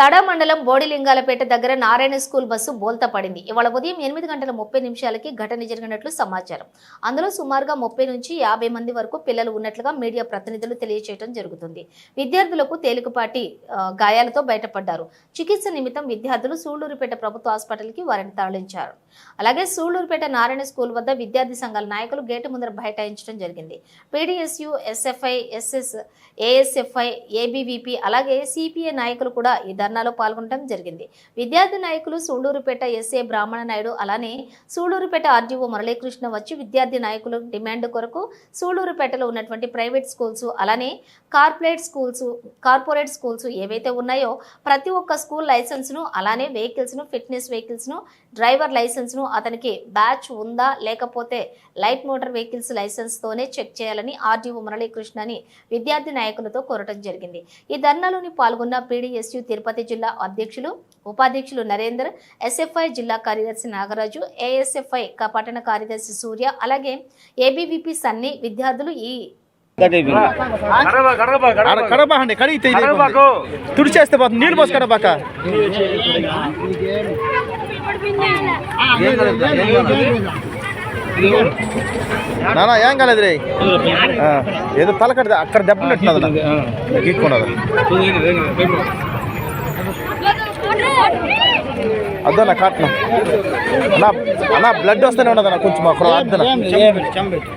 తడ మండలం బోడిలింగాలపేట దగ్గర Narayana school bus బోల్తా పడింది. ఇవాళ ఉదయం ఎనిమిది గంటల ముప్పై నిమిషాలకి ఘటన జరిగినట్లు సమాచారం. అందులో సుమారుగా ముప్పై నుంచి యాభై మంది వరకు పిల్లలు ఉన్నట్లుగా మీడియా ప్రతినిధులు తెలియజేయడం జరుగుతుంది. విద్యార్థులకు తేలికపాటి గాయాలతో బయటపడ్డారు. చికిత్స నిమిత్తం విద్యార్థులు సూళ్ళూరుపేట ప్రభుత్వ హాస్పిటల్కి వారిని తరలించారు. అలాగే సూళ్ళూరుపేట నారాయణ స్కూల్ వద్ద విద్యార్థి సంఘాల నాయకులు గేటు ముందర బైఠాయించడం జరిగింది. PDSU SFI SS ASFI ABVP అలాగే సిపిఐ నాయకులు కూడా ఈ ధర్నాలో పాల్గొనడం జరిగింది. విద్యార్థి నాయకులు సూళ్ళూరుపేట ఎస్ఏ బ్రాహ్మణ నాయుడు అలానే సూళ్ళూరుపేట ఆర్డీఓ మురళీకృష్ణ వచ్చి విద్యార్థి నాయకుల డిమాండ్ కొరకు సూళ్ళూరుపేటలో ఉన్నటువంటి ప్రైవేట్ స్కూల్స్ అలానే కార్పొరేట్ స్కూల్స్ కార్పొరేట్ స్కూల్స్ ఏవైతే ఉన్నాయో ప్రతి ఒక్క స్కూల్ లైసెన్స్ను అలానే వెహికల్స్ను ఫిట్నెస్ వెహికల్స్ను డ్రైవర్ లైసెన్స్ను అతనికి బ్యాచ్ ఉందా లేకపోతే లైట్ మోటార్ వెహికల్స్ లైసెన్స్తోనే చెక్ చేయాలని ఆర్డీఓ మురళీకృష్ణని విద్యార్థి నాయకులతో కోరటం జరిగింది. ఈ ధర్నాలోని పాల్గొన్న పీడీఎస్యు తిరుపతి జిల్లా అధ్యక్షులు ఉపాధ్యక్షులు నరేందర్ ఎస్ఎఫ్ఐ జిల్లా కార్యదర్శి నాగరాజు ఏఎస్ఎఫ్ఐ పట్టణ కార్యదర్శి సూర్య అలాగే ఏబీవీపీ సన్ని విద్యార్థులు ఈ కడప కడప ఆడ కడప కడప అండి కడిగితే ఇది కడపకు. తుడిచేస్తే పోతుంది. నీళ్ళు పోసి కడపాక నానా ఏం కాలేదు రే ఏదో తలకడ అక్కడ దెబ్బ ఉన్నట్టున్నది గీక్కున్నది అద్దన్న కాటన. అన్నా అన్నా బ్లడ్ వస్తూనే ఉన్నదన్న కొంచెం అక్కడ అద్దన చెమ్మ పెడితే